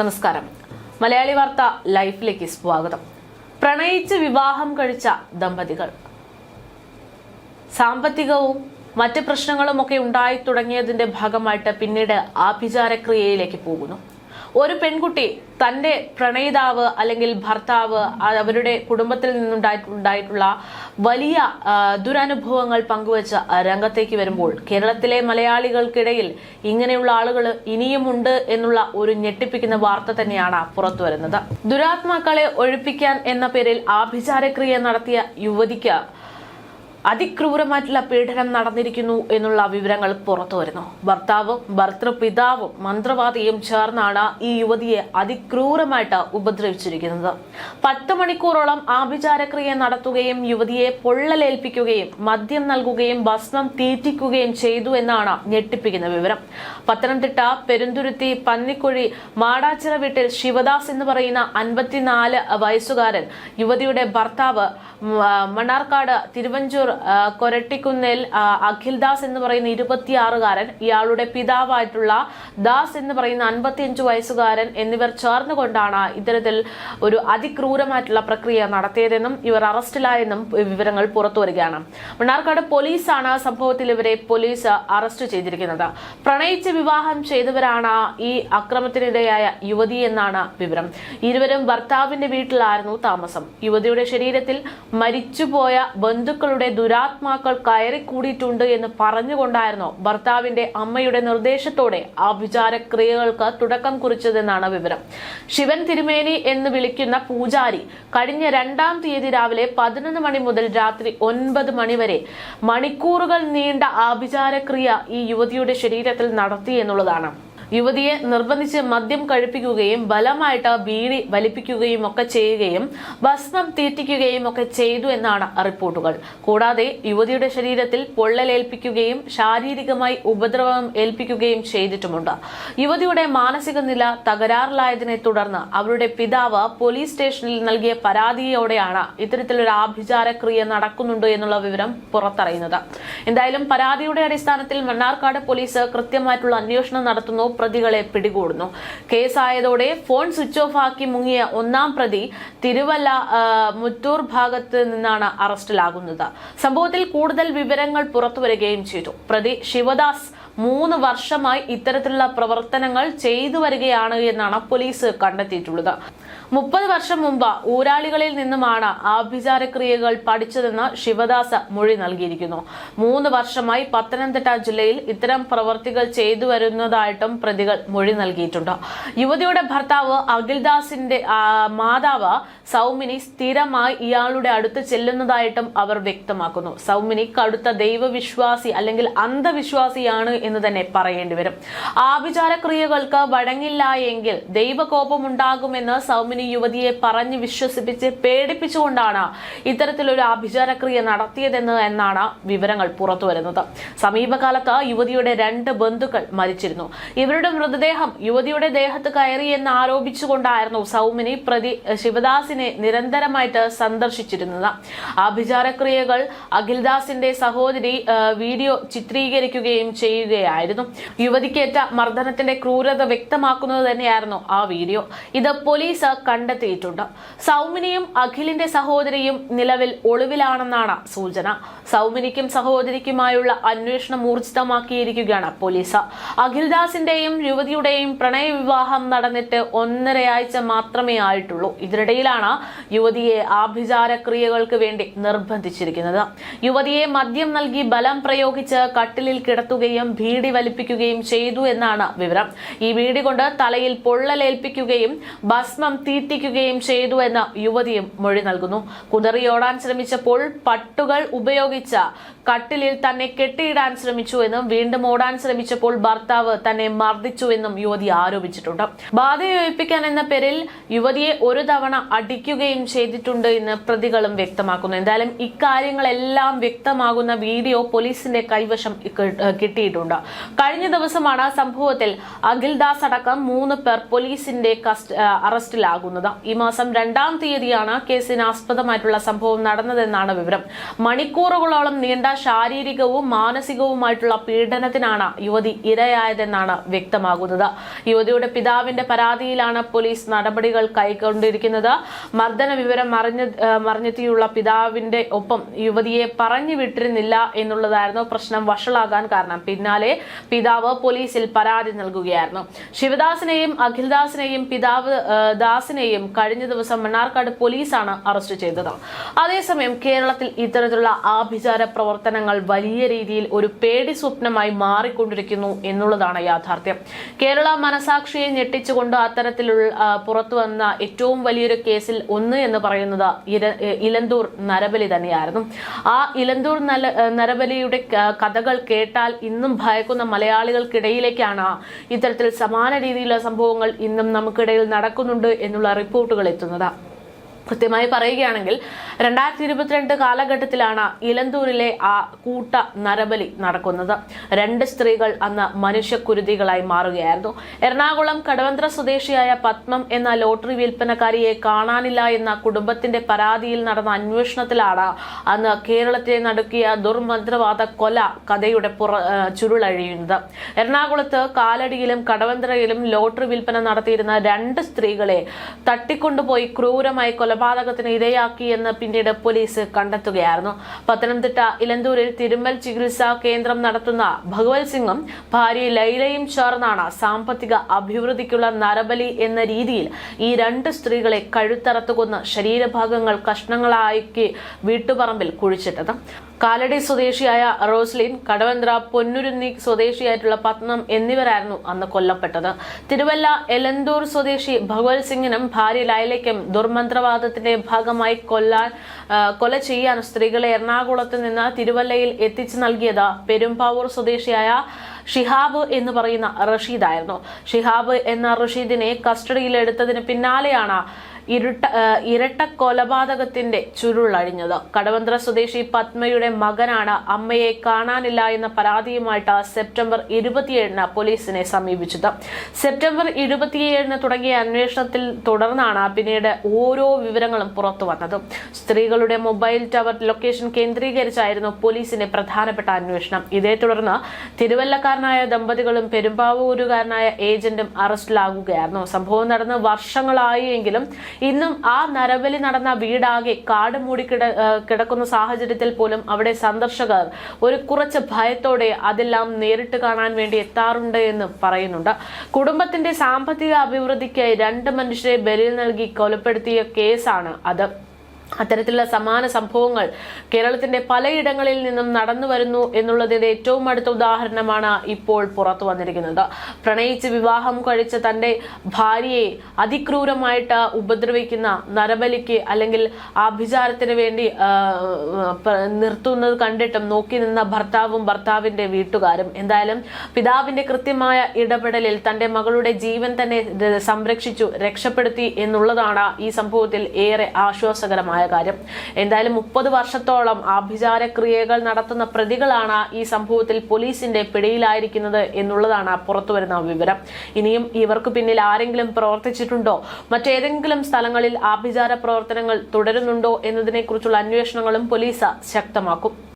നമസ്കാരം. മലയാളി വാർത്ത ലൈഫിലേക്ക് സ്വാഗതം. പ്രണയിച്ച് വിവാഹം കഴിച്ച ദമ്പതികൾ. സാമ്പത്തികവും മറ്റ് പ്രശ്നങ്ങളും ഒക്കെ ഉണ്ടായി തുടങ്ങിയതിന്റെ ഭാഗമായിട്ട് പിന്നീട് ആഭിചാരക്രിയയിലേക്ക് പോകുന്നു. ഒരു പെൺകുട്ടി തന്റെ പ്രണയിതാവ് അല്ലെങ്കിൽ ഭർത്താവ് അവരുടെ കുടുംബത്തിൽ നിന്നുണ്ടായിട്ടുള്ള വലിയ ദുരനുഭവങ്ങൾ പങ്കുവച്ച് രംഗത്തേക്ക് വരുമ്പോൾ കേരളത്തിലെ മലയാളികൾക്കിടയിൽ ഇങ്ങനെയുള്ള ആളുകൾ ഇനിയുമുണ്ട് എന്നുള്ള ഒരു ഞെട്ടിപ്പിക്കുന്ന വാർത്ത തന്നെയാണ് പുറത്തു വരുന്നത്. ദുരാത്മാക്കളെ ഒഴിപ്പിക്കാൻ എന്ന പേരിൽ ആഭിചാരക്രിയ നടത്തിയ യുവതിക്ക് അതിക്രൂരമായിട്ടുള്ള പീഡനം നടന്നിരിക്കുന്നു എന്നുള്ള വിവരങ്ങൾ പുറത്തു വരുന്നു. ഭർത്താവും ഭർത്തൃപിതാവും മന്ത്രവാദിയും ചേർന്നാണ് ഈ യുവതിയെ അതിക്രൂരമായിട്ട് ഉപദ്രവിച്ചിരിക്കുന്നത്. പത്ത് മണിക്കൂറോളം ആഭിചാരക്രിയ നടത്തുകയും യുവതിയെ പൊള്ളലേൽപ്പിക്കുകയും മദ്യം നൽകുകയും ഭസ്മം തീറ്റിക്കുകയും ചെയ്തു എന്നാണ് ഞെട്ടിപ്പിക്കുന്ന വിവരം. പത്തനംതിട്ട പെരുന്തുരുത്തി പന്നിക്കുഴി മാടാച്ചിറ വീട്ടിൽ ശിവദാസ് എന്ന് പറയുന്ന അൻപത്തിനാല് വയസ്സുകാരൻ യുവതിയുടെ ഭർത്താവ് മണ്ണാർക്കാട് തിരുവഞ്ചൂർ കൊരട്ടിക്കുന്നിൽ അഖിൽ അഖിൽദാസ് എന്ന് പറയുന്ന ഇരുപത്തിയാറുകാരൻ ഇയാളുടെ പിതാവായിട്ടുള്ള ദാസ് എന്ന് പറയുന്ന അൻപത്തിയഞ്ചു വയസ്സുകാരൻ എന്നിവർ ചേർന്നുകൊണ്ടാണ് ഇത്തരത്തിൽ ഒരു അതിക്രൂരമായിട്ടുള്ള പ്രക്രിയ നടത്തിയതെന്നും ഇവർ അറസ്റ്റിലായെന്നും വിവരങ്ങൾ പുറത്തു വരികയാണ്. മണ്ണാർക്കാട് പോലീസാണ് സംഭവത്തിൽ ഇവരെ പോലീസ് അറസ്റ്റ് ചെയ്തിരിക്കുന്നത്. പ്രണയിച്ച് വിവാഹം ചെയ്തവരാണ് ഈ അക്രമത്തിനിരയായ യുവതി എന്നാണ് വിവരം. ഇരുവരും ഭർത്താവിന്റെ വീട്ടിലായിരുന്നു താമസം. യുവതിയുടെ ശരീരത്തിൽ മരിച്ചുപോയ ബന്ധുക്കളുടെ ദുരാത്മാക്കൾ കയറിക്കൂടിയിട്ടുണ്ട് എന്ന് പറഞ്ഞുകൊണ്ടായിരുന്നു ഭർത്താവിന്റെ അമ്മയുടെ നിർദ്ദേശത്തോടെ ആഭിചാരക്രിയകൾക്ക് തുടക്കം കുറിച്ചതെന്നാണ് വിവരം. ശിവൻ തിരുമേനി എന്ന് വിളിക്കുന്ന പൂജാരി കഴിഞ്ഞ രണ്ടാം തീയതി രാവിലെ പതിനൊന്ന് മണി മുതൽ രാത്രി ഒൻപത് മണി വരെ മണിക്കൂറുകൾ നീണ്ട ആഭിചാരക്രിയ ഈ യുവതിയുടെ ശരീരത്തിൽ നടത്തി എന്നുള്ളതാണ്. യുവതിയെ നിർബന്ധിച്ച് മദ്യം കഴിപ്പിക്കുകയും ബലമായിട്ട് ബീഡി വലിപ്പിക്കുകയും ഒക്കെ ചെയ്യുകയും ഭസ്മം തീറ്റിക്കുകയും ഒക്കെ ചെയ്തു എന്നാണ് റിപ്പോർട്ടുകൾ. കൂടാതെ യുവതിയുടെ ശരീരത്തിൽ പൊള്ളലേൽപ്പിക്കുകയും ശാരീരികമായി ഉപദ്രവം ഏൽപ്പിക്കുകയും ചെയ്തിട്ടുമുണ്ട്. യുവതിയുടെ മാനസിക നില തകരാറിലായതിനെ തുടർന്ന് അവരുടെ പിതാവ് പോലീസ് സ്റ്റേഷനിൽ നൽകിയ പരാതിയോടെയാണ് ഇത്തരത്തിലൊരു ആഭിചാര ക്രിയ നടക്കുന്നുണ്ട് എന്നുള്ള വിവരം പുറത്തറിയുന്നത്. എന്തായാലും പരാതിയുടെ അടിസ്ഥാനത്തിൽ മണ്ണാർക്കാട് പോലീസ് കൃത്യമായിട്ടുള്ള അന്വേഷണം നടത്തുന്നു. പ്രതികളെ പിടികൂടുന്നു. കേസായതോടെ ഫോൺ സ്വിച്ച് ഓഫ് ആക്കി മുങ്ങിയ ഒന്നാം പ്രതി തിരുവല്ല മുത്തൂർ ഭാഗത്ത് നിന്നാണ് അറസ്റ്റിലാകുന്നത്. സംഭവത്തിൽ കൂടുതൽ വിവരങ്ങൾ പുറത്തുവരികയും ചെയ്തു. പ്രതി ശിവദാസ് മൂന്ന് വർഷമായി ഇത്തരത്തിലുള്ള പ്രവർത്തനങ്ങൾ ചെയ്തു വരികയാണ് എന്നാണ് പോലീസ് കണ്ടെത്തിയിട്ടുള്ളത്. മുപ്പത് വർഷം മുമ്പ് ഊരാളികളിൽ നിന്നുമാണ് ആഭിചാരക്രിയകൾ പഠിച്ചതെന്ന് ശിവദാസ് മൊഴി നൽകിയിരിക്കുന്നു. മൂന്ന് വർഷമായി പത്തനംതിട്ട ജില്ലയിൽ ഇത്തരം പ്രവർത്തികൾ ചെയ്തു വരുന്നതായിട്ടും പ്രതികൾ മൊഴി നൽകിയിട്ടുണ്ട്. യുവതിയുടെ ഭർത്താവ് അഖിൽദാസിന്റെ മാതാവ് സൗമിനി സ്ഥിരമായി ഇയാളുടെ അടുത്ത് ചെല്ലുന്നതായിട്ടും അവർ വ്യക്തമാക്കുന്നു. സൗമിനി കടുത്ത ദൈവവിശ്വാസി അല്ലെങ്കിൽ അന്ധവിശ്വാസിയാണ് എന്ന് തന്നെ പറയേണ്ടി വരും. ആഭിചാരക്രിയകൾക്ക് വഴങ്ങില്ല എങ്കിൽ ദൈവകോപം ഉണ്ടാകുമെന്ന് സൗമിനി യുവതിയെ പറഞ്ഞ് വിശ്വസിപ്പിച്ച് പേടിപ്പിച്ചുകൊണ്ടാണ് ഇത്തരത്തിലൊരു ആഭിചാരക്രിയ നടത്തിയതെന്ന് എന്നാണ് വിവരങ്ങൾ പുറത്തുവരുന്നത് സമീപകാലത്ത് യുവതിയുടെ രണ്ട് ബന്ധുക്കൾ മരിച്ചിരുന്നു. ഇവരുടെ മൃതദേഹം യുവതിയുടെ ദേഹത്ത് കയറി എന്ന് ആരോപിച്ചുകൊണ്ടായിരുന്നു സൗമിനി പ്രതി ശിവദാസിനെ നിരന്തരമായിട്ട് സന്ദർശിച്ചിരുന്നത്. ആഭിചാരക്രിയകൾ അഖിൽദാസിന്റെ സഹോദരി വീഡിയോ ചിത്രീകരിക്കുകയും ചെയ്യുകയായിരുന്നു യുവതിക്കേറ്റ മർദ്ദനത്തിന്റെ ക്രൂരത വ്യക്തമാക്കുന്നത് തന്നെയായിരുന്നു ആ വീഡിയോ. ഇത് പോലീസ് കണ്ടെത്തിയിട്ടുണ്ട്. സൗമിനിയും അഖിലിന്റെ സഹോദരിയും നിലവിൽ ഒളിവിലാണെന്നാണ് സൂചന. സൗമിനിക്കും സഹോദരിക്കുമായുള്ള അന്വേഷണം ഊർജിതമാക്കിയിരിക്കുകയാണ് പോലീസ്. അഖിൽദാസിന്റെയും യുവതിയുടെയും പ്രണയവിവാഹം നടന്നിട്ട് ഒന്നരയാഴ്ച മാത്രമേ ആയിട്ടുള്ളൂ. ഇതിനിടയിലാണ് യുവതിയെ ആഭിചാര ക്രിയകൾക്ക് വേണ്ടി നിർബന്ധിച്ചിരിക്കുന്നത്. യുവതിയെ മദ്യം നൽകി ബലം പ്രയോഗിച്ച് കട്ടിലിൽ കിടത്തുകയും ഭീഡി വലിപ്പിക്കുകയും ചെയ്തു എന്നാണ് വിവരം. ഈ ഭീഡി കൊണ്ട് തലയിൽ പൊള്ളലേൽപ്പിക്കുകയും ഭസ്മം തീറ്റിക്കുകയും ചെയ്തു എന്ന് യുവതിയും മൊഴി നൽകുന്നു. കുതറിയോടാൻ ശ്രമിച്ചപ്പോൾ പട്ടുകൾ ഉപയോഗിച്ച കട്ടിലിൽ തന്നെ കെട്ടിയിടാൻ ശ്രമിച്ചു എന്നും വീണ്ടും ഓടാൻ ശ്രമിച്ചപ്പോൾ ഭർത്താവ് തന്നെ മർദ്ദിച്ചു എന്നും യുവതി ആരോപിച്ചിട്ടുണ്ട്. ബാധയൊഴിപ്പിക്കാൻ എന്ന പേരിൽ യുവതിയെ ഒരു തവണ അടിക്കുകയും ചെയ്തിട്ടുണ്ട് എന്ന് പ്രതികളും വ്യക്തമാക്കുന്നു. എന്തായാലും ഇക്കാര്യങ്ങളെല്ലാം വ്യക്തമാകുന്ന വീഡിയോ പോലീസിന്റെ കൈവശം കി- കിട്ടിയിട്ടുണ്ട് കഴിഞ്ഞ ദിവസമാണ് സംഭവത്തിൽ അഖിൽദാസ് അടക്കം മൂന്ന് പേർ പോലീസിന്റെ അറസ്റ്റിലാകുന്നത്. ഈ മാസം രണ്ടാം തീയതിയാണ് കേസിന് ആസ്പദമായിട്ടുള്ള സംഭവം നടന്നതെന്നാണ് വിവരം. മണിക്കൂറുകളോളം നീണ്ട ശാരീരികവും മാനസികവുമായിട്ടുള്ള പീഡനത്തിനാണ് യുവതി ഇരയായതെന്നാണ് വ്യക്തമാകുന്നത്. യുവതിയുടെ പിതാവിന്റെ പരാതിയിലാണ് പോലീസ് നടപടികൾ കൈക്കൊണ്ടിരിക്കുന്നത്. മർദ്ദന വിവരം അറിഞ്ഞ മറിഞ്ഞെത്തിയുള്ള പിതാവിന്റെ ഒപ്പം യുവതിയെ പറഞ്ഞു വിട്ടിരുന്നില്ല എന്നുള്ളതായിരുന്നു പ്രശ്നം വഷളാകാൻ കാരണം. പിന്നാലെ പിതാവ് പോലീസിൽ പരാതി നൽകുകയായിരുന്നു. ശിവദാസിനെയും അഖിൽദാസിനെയും പിതാവ് ദാസിനെയും കഴിഞ്ഞ ദിവസം മണ്ണാർക്കാട് പോലീസാണ് അറസ്റ്റ് ചെയ്തത്. അതേസമയം കേരളത്തിൽ ഇത്തരത്തിലുള്ള ആഭിചാര പ്രവർത്തനങ്ങൾ വലിയ രീതിയിൽ ഒരു പേടി സ്വപ്നമായി മാറിക്കൊണ്ടിരിക്കുന്നു എന്നുള്ളതാണ് യാഥാർത്ഥ്യം. കേരള മനസാക്ഷിയെ ഞെട്ടിച്ചുകൊണ്ട് അത്തരത്തിലുള്ള പുറത്തു വന്ന ഏറ്റവും വലിയൊരു കേസിൽ ഒന്ന് എന്ന് പറയുന്നത് ഇലന്തൂർ നരബലി തന്നെയായിരുന്നു. ആ ഇലന്തൂർ നരബലിയുടെ കഥകൾ കേട്ടാൽ ഇന്നും ഭയക്കുന്ന മലയാളികൾക്കിടയിലേക്കാണ് ഇത്തരത്തിൽ സമാന രീതിയിലുള്ള സംഭവങ്ങൾ ഇന്നും നമുക്കിടയിൽ നടക്കുന്നുണ്ട് എന്നുള്ള റിപ്പോർട്ടുകൾ എത്തുന്നത്. കൃത്യമായി പറയുകയാണെങ്കിൽ രണ്ടായിരത്തി ഇരുപത്തിരണ്ട് കാലഘട്ടത്തിലാണ് ഇലന്തൂരിലെ ആ കൂട്ട നരബലി നടക്കുന്നത്. രണ്ട് സ്ത്രീകൾ അന്ന് മനുഷ്യക്കുരുതികളായി മാറുകയായിരുന്നു. എറണാകുളം കടവന്ത്ര സ്വദേശിയായ പത്മം എന്ന ലോട്ടറി വിൽപ്പനക്കാരിയെ കാണാനില്ല എന്ന കുടുംബത്തിന്റെ പരാതിയിൽ നടന്ന അന്വേഷണത്തിലാണ് അന്ന് കേരളത്തെ നടുക്കിയ ദുർമന്ത്രവാദ കൊല കഥയുടെ പുറ ചുരുളഴിയുന്നത്. എറണാകുളത്ത് കാലടിയിലും കടവന്ത്രയിലും ലോട്ടറി വിൽപ്പന നടത്തിയിരുന്ന രണ്ട് സ്ത്രീകളെ തട്ടിക്കൊണ്ടുപോയി ക്രൂരമായി കൊലപാതകത്തിന് ഇരയാക്കി എന്ന് പിന്നീട് പോലീസ് കണ്ടെത്തുകയായിരുന്നു. പത്തനംതിട്ട ഇലന്തൂരിൽ തിരുമൽ ചികിത്സാ കേന്ദ്രം നടത്തുന്ന ഭഗവത് സിംഗും ഭാര്യ ലൈലയും ചേർന്നാണ് സാമ്പത്തിക അഭിവൃദ്ധിക്കുള്ള നരബലി എന്ന രീതിയിൽ ഈ രണ്ട് സ്ത്രീകളെ കഴുത്തറത്തുകൊന്ന് ശരീരഭാഗങ്ങൾ കഷ്ണങ്ങളാക്കി വീട്ടുപറമ്പിൽ കുഴിച്ചിട്ടത്. കാലടി സ്വദേശിയായ റോസ്ലിൻ കടവന്ത്ര പൊന്നുരുന്നി സ്വദേശിയായിട്ടുള്ള പത്നം എന്നിവരായിരുന്നു അന്ന് കൊല്ലപ്പെട്ടത്. തിരുവല്ല എലന്തൂർ സ്വദേശി ഭഗവത് സിംഗിനും ഭാര്യ ലൈലയ്ക്കും ദുർമന്ത്രവാദത്തിന്റെ ഭാഗമായി കൊല്ലാൻ കൊല ചെയ്യാൻ സ്ത്രീകളെ എറണാകുളത്ത് നിന്ന് തിരുവല്ലയിൽ എത്തിച്ചു നൽകിയത് പെരുമ്പാവൂർ സ്വദേശിയായ ഷിഹാബ് എന്ന് പറയുന്ന റഷീദായിരുന്നു. ഷിഹാബ് എന്ന റഷീദിനെ കസ്റ്റഡിയിലെടുത്തതിന് പിന്നാലെയാണ് ഇരുട്ട ഇരട്ട കൊലപാതകത്തിന്റെ ചുരുളഴിഞ്ഞത് കടവന്ത്ര സ്വദേശി പത്മയുടെ മകനാണ് അമ്മയെ കാണാനില്ല എന്ന പരാതിയുമായിട്ട് സെപ്റ്റംബർ ഇരുപത്തിയേഴിന് പോലീസിനെ സമീപിച്ചത്. സെപ്റ്റംബർ ഇരുപത്തിയേഴിന് തുടങ്ങിയ അന്വേഷണത്തിൽ തുടർന്നാണ് പിന്നീട് ഓരോ വിവരങ്ങളും പുറത്തു വന്നത്. സ്ത്രീകളുടെ മൊബൈൽ ടവർ ലൊക്കേഷൻ കേന്ദ്രീകരിച്ചായിരുന്നു പോലീസിന്റെ പ്രധാനപ്പെട്ട അന്വേഷണം. ഇതേ തുടർന്ന് തിരുവല്ലക്കാരനായ ദമ്പതികളും പെരുമ്പാവൂരുകാരനായ ഏജന്റും അറസ്റ്റിലാകുകയായിരുന്നു. സംഭവം നടന്ന് വർഷങ്ങളായി എങ്കിലും ഇന്നും ആ നരബലി നടന്ന വീടാകെ കാട് മൂടി കിടക്കുന്ന സാഹചര്യത്തിൽ പോലും അവിടെ സന്ദർശകർ ഒരു കുറച്ച് ഭയത്തോടെ അതെല്ലാം നേരിട്ട് കാണാൻ വേണ്ടി എത്താറുണ്ട് എന്ന് പറയുന്നുണ്ട്. കുടുംബത്തിന്റെ സാമ്പത്തിക അഭിവൃദ്ധിക്കായി രണ്ട് മനുഷ്യരെ ബലി നൽകി കൊലപ്പെടുത്തിയ കേസാണ് അത്. അത്തരത്തിലുള്ള സമാന സംഭവങ്ങൾ കേരളത്തിന്റെ പലയിടങ്ങളിൽ നിന്നും നടന്നു വരുന്നു എന്നുള്ളതിന്റെ ഏറ്റവും അടുത്ത ഉദാഹരണമാണ് ഇപ്പോൾ പുറത്തു വന്നിരിക്കുന്നത്. പ്രണയിച്ച് വിവാഹം കഴിച്ച തന്റെ ഭാര്യയെ അതിക്രൂരമായിട്ട് ഉപദ്രവിക്കുന്ന നരബലിക്ക് അല്ലെങ്കിൽ ആഭിചാരത്തിന് വേണ്ടി നിർത്തുന്നത് കണ്ടിട്ടും നോക്കി നിന്ന ഭർത്താവും ഭർത്താവിന്റെ വീട്ടുകാരും എന്തായാലും പിതാവിന്റെ കൃത്യമായ ഇടപെടലിൽ തന്റെ മകളുടെ ജീവൻ തന്നെ സംരക്ഷിച്ചു രക്ഷപ്പെടുത്തി എന്നുള്ളതാണ് ഈ സംഭവത്തിൽ ഏറെ ആശ്വാസകരമായ കാര്യം. എന്തായാലും മുപ്പത് വർഷത്തോളം ആഭിചാര ക്രിയകൾ നടത്തുന്ന പ്രതികളാണ് ഈ സംഭവത്തിൽ പോലീസിന്റെ പിടിയിലായിരിക്കുന്നത് എന്നുള്ളതാണ് പുറത്തു വരുന്ന വിവരം. ഇനിയും ഇവർക്ക് പിന്നിൽ ആരെങ്കിലും പ്രവർത്തിച്ചിട്ടുണ്ടോ? മറ്റേതെങ്കിലും സ്ഥലങ്ങളിൽ ആഭിചാര പ്രവർത്തനങ്ങൾ തുടരുന്നുണ്ടോ എന്നതിനെക്കുറിച്ചുള്ള അന്വേഷണങ്ങളും പോലീസ് ശക്തമാക്കും.